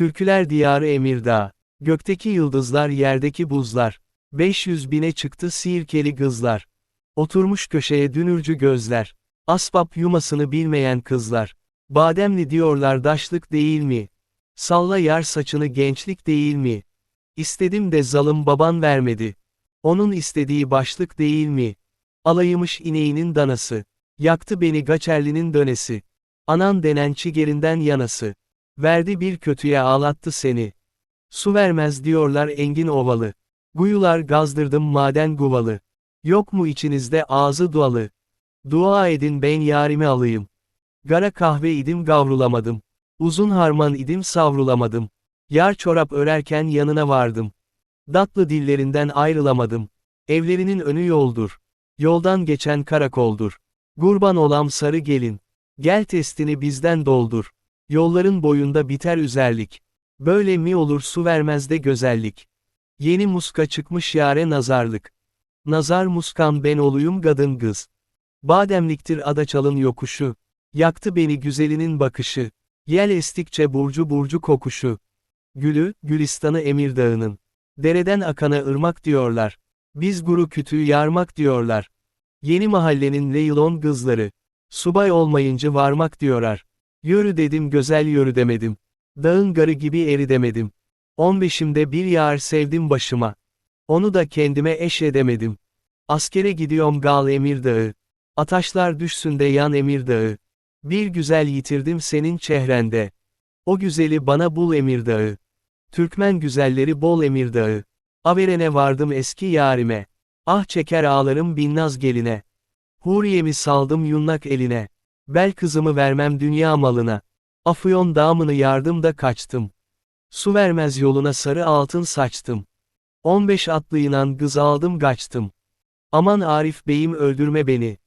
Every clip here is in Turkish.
Türküler diyarı Emirdağ. Gökteki yıldızlar yerdeki buzlar. 500 bine çıktı sirkeli kızlar. Oturmuş köşeye dünürcü gözler. Asbap yumasını bilmeyen kızlar. Bademli diyorlar daşlık değil mi? Salla yar saçını gençlik değil mi? İstedim de zalım baban vermedi. Onun istediği başlık değil mi? Alayımış ineğinin danası. Yaktı beni gaçerlinin dönesi. Anan denen çigerinden yanası. Verdi bir kötüye ağlattı seni. Su vermez diyorlar engin ovalı. Guyular gazdırdım maden guvalı. Yok mu içinizde ağzı dualı? Dua edin ben yarimi alayım. Gara kahve idim gavrulamadım. Uzun harman idim savrulamadım. Yar çorap örerken yanına vardım. Datlı dillerinden ayrılamadım. Evlerinin önü yoldur. Yoldan geçen karakoldur. Gurban olam sarı gelin. Gel testini bizden doldur. Yolların boyunda biter üzerlik. Böyle mi olur su vermez de gözellik. Yeni muska çıkmış yare nazarlık. Nazar muskan ben oluyum gadın kız. Bademliktir adaçalın yokuşu. Yaktı beni güzelinin bakışı. Yel estikçe burcu burcu kokuşu. Gülü, Gülistan'ı Emirdağ'ının. Dereden akana ırmak diyorlar. Biz guru kütüğü yarmak diyorlar. Yeni mahallenin leylon kızları. Subay olmayınca varmak diyorlar. Yürü dedim güzel yürü demedim. Dağın garı gibi eri demedim. 15'imde bir yar sevdim başıma. Onu da kendime eş edemedim. Askere gidiyorum gal Emirdağ'ı. Ataşlar düşsün de yan Emirdağ'ı. Bir güzel yitirdim senin çehrende. O güzeli bana bul Emirdağ'ı. Türkmen güzelleri bol Emirdağ'ı. Averene vardım eski yarime. Ah çeker ağlarım binnaz geline. Huriyemi saldım yunnak eline. Bel kızımı vermem dünya malına. Afyon damını yardım da kaçtım. Su vermez yoluna sarı altın saçtım. 15 atlı inan kız aldım kaçtım. Aman Arif beyim öldürme beni.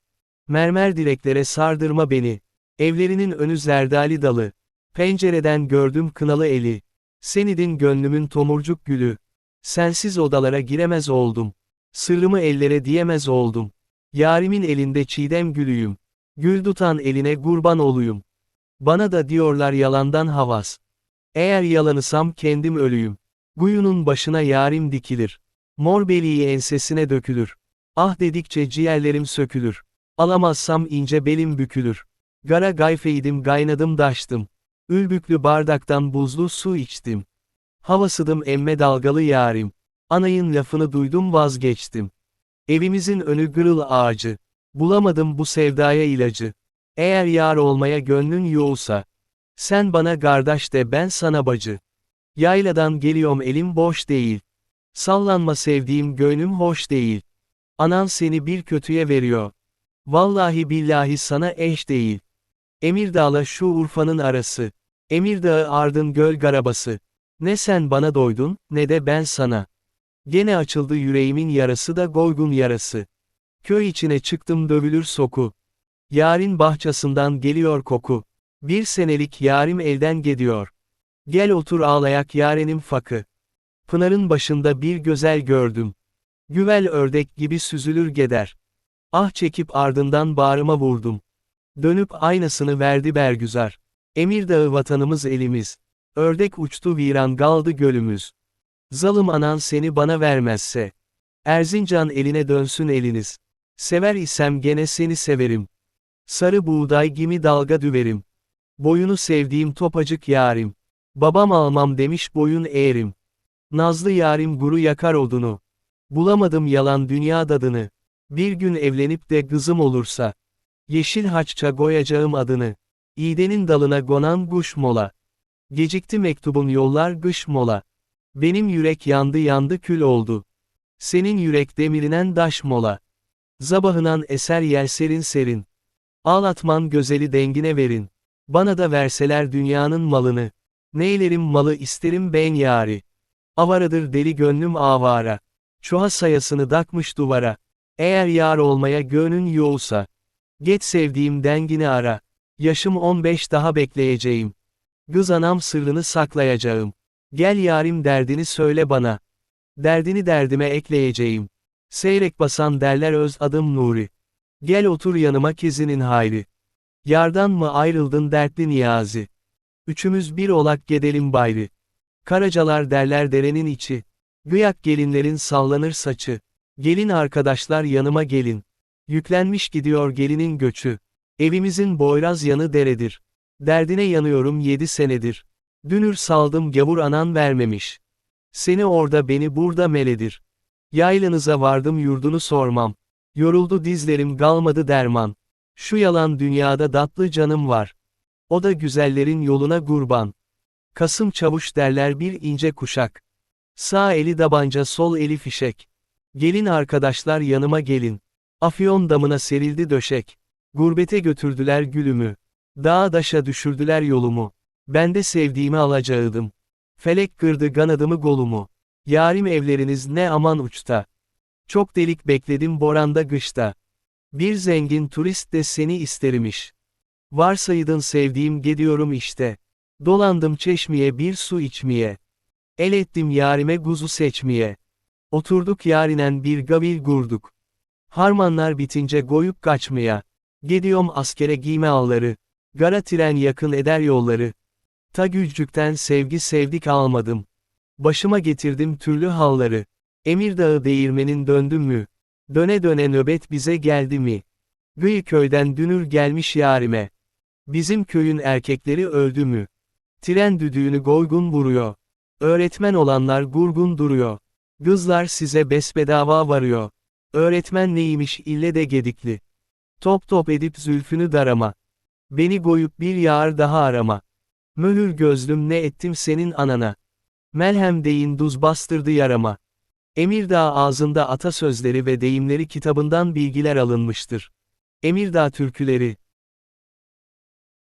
Mermer direklere sardırma beni. Evlerinin önü zerdali dalı. Pencereden gördüm kınalı eli. Senidin gönlümün tomurcuk gülü. Sensiz odalara giremez oldum. Sırrımı ellere diyemez oldum. Yarimin elinde çiğdem gülüyüm. Gül tutan eline kurban oluyum. Bana da diyorlar yalandan havas. Eğer yalanısam kendim ölüyüm. Guyunun başına yarim dikilir. Mor beliği ensesine dökülür. Ah dedikçe ciğerlerim sökülür. Alamazsam ince belim bükülür. Gara gayfeydim gaynadım daştım. Ülbüklü bardaktan buzlu su içtim. Havasıdım emme dalgalı yarim. Anayın lafını duydum vazgeçtim. Evimizin önü gırıl ağacı. Bulamadım bu sevdaya ilacı. Eğer yar olmaya gönlün yoğsa. Sen bana kardeş de ben sana bacı. Yayladan geliyorum elim boş değil. Sallanma sevdiğim gönlüm hoş değil. Anan seni bir kötüye veriyor. Vallahi billahi sana eş değil. Emirdağ'la şu Urfa'nın arası. Emirdağ'ı ardın göl garabası. Ne sen bana doydun, ne de ben sana. Gene açıldı yüreğimin yarası da goygun yarası. Köy içine çıktım dövülür soku. Yarın bahçesinden geliyor koku. Bir senelik yarim elden gidiyor. Gel otur ağlayak yarenim fakı. Pınarın başında bir güzel gördüm. Güvel ördek gibi süzülür geder. Ah çekip ardından bağrıma vurdum. Dönüp aynasını verdi Bergüzar. Emirdağ vatanımız elimiz. Ördek uçtu viran galdı gölümüz. Zalım anan seni bana vermezse. Erzincan eline dönsün eliniz. Sever isem gene seni severim. Sarı buğday gibi dalga düverim. Boyunu sevdiğim topacık yarim. Babam almam demiş boyun eğerim. Nazlı yarim guru yakar odunu. Bulamadım yalan dünya dadını. Bir gün evlenip de kızım olursa. Yeşil haçça koyacağım adını. İğdenin dalına gonan kuş mola. Gecikti mektubun yollar gış mola. Benim yürek yandı yandı kül oldu. Senin yürek demirinen daş mola. Zabahınan eser yer serin serin. Ağlatman gözeli dengine verin. Bana da verseler dünyanın malını. Neylerim malı isterim ben yari. Avaradır deli gönlüm avara. Çuha sayasını dakmış duvara. Eğer yar olmaya gönlün yoğsa. Geç sevdiğim dengini ara. Yaşım 15 daha bekleyeceğim. Kız anam sırrını saklayacağım. Gel yarim derdini söyle bana. Derdini derdime ekleyeceğim. Seyrek basan derler öz adım Nuri. Gel otur yanıma kezinin hayri. Yardan mı ayrıldın dertli niyazi? Üçümüz bir olak gedelim bayrı. Karacalar derler derenin içi. Gıyak gelinlerin sallanır saçı. Gelin arkadaşlar yanıma gelin. Yüklenmiş gidiyor gelinin göçü. Evimizin boyraz yanı deredir. Derdine yanıyorum yedi senedir. Dünür saldım gavur anan vermemiş. Seni orada beni burada meledir. Yaylanıza vardım yurdunu sormam. Yoruldu dizlerim galmadı derman. Şu yalan dünyada tatlı canım var. O da güzellerin yoluna kurban. Kasım çavuş derler bir ince kuşak. Sağ eli dabanca sol eli fişek. Gelin arkadaşlar yanıma gelin. Afyon damına serildi döşek. Gurbete götürdüler gülümü. Dağa daşa düşürdüler yolumu. Ben de sevdiğimi alacağıdım. Felek kırdı ganadımı golumu. Yarim evleriniz ne aman uçta. Çok delik bekledim boranda kışta. Bir zengin turist de seni istermiş. Varsaydın sevdiğim gidiyorum işte. Dolandım çeşmeye bir su içmeye. El ettim yarime guzu seçmeye. Oturduk yarinen bir gavil gurduk. Harmanlar bitince goyup kaçmaya. Gidiyorum askere giyme alları. Gara tren yakın eder yolları. Ta gücükten sevgi sevdik almadım. Başıma getirdim türlü halları. Emirdağ değirmenin döndüm mü? Döne döne nöbet bize geldi mi? Gıyı köyden dünür gelmiş yarime. Bizim köyün erkekleri öldü mü? Tren düdüğünü goygun vuruyor. Öğretmen olanlar gurgun duruyor. Kızlar size besbedava varıyor. Öğretmen neymiş ille de gedikli. Top top edip zülfünü darama. Beni goyup bir yağar daha arama. Mühür gözlüm ne ettim senin anana. Melhem deyin duz bastırdı yarama. Emirdağ ağzında atasözleri ve deyimleri kitabından bilgiler alınmıştır. Emirdağ türküleri